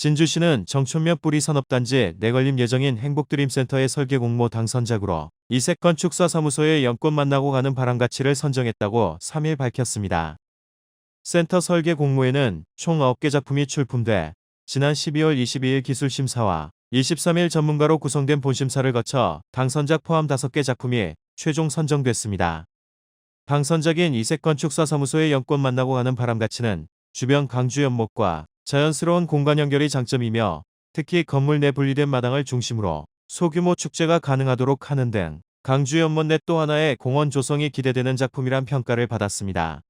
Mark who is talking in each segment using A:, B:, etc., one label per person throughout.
A: 진주시는 정촌면 뿌리 산업단지 내걸림 예정인 행복드림센터의 설계 공모 당선작으로 이색 건축사 사무소의 연꽃 만나고 가는 바람 가치를 선정했다고 3일 밝혔습니다. 센터 설계 공모에는 총 9개 작품이 출품돼 지난 12월 22일 기술심사와 23일 전문가로 구성된 본심사를 거쳐 당선작 포함 5개 작품이 최종 선정됐습니다. 당선작인 이색 건축사 사무소의 연꽃 만나고 가는 바람 가치는 주변 강주 연목과 자연스러운 공간 연결이 장점이며 특히 건물 내 분리된 마당을 중심으로 소규모 축제가 가능하도록 하는 등 강주 연못 내 또 하나의 공원 조성이 기대되는 작품이란 평가를 받았습니다.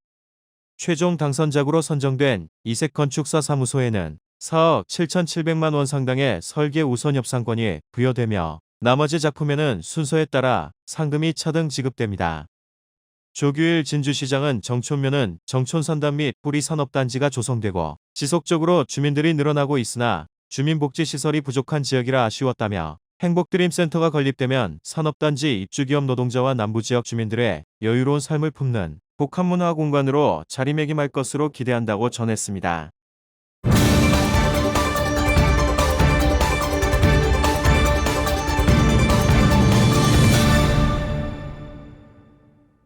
A: 최종 당선작으로 선정된 이색건축사 사무소에는 4억 7,700만 원 상당의 설계 우선 협상권이 부여되며 나머지 작품에는 순서에 따라 상금이 차등 지급됩니다. 조규일 진주시장은 정촌면은 정촌산단 및 뿌리 산업단지가 조성되고 지속적으로 주민들이 늘어나고 있으나 주민복지시설이 부족한 지역이라 아쉬웠다며 행복드림센터가 건립되면 산업단지 입주기업 노동자와 남부지역 주민들의 여유로운 삶을 품는 복합문화 공간으로 자리매김할 것으로 기대한다고 전했습니다.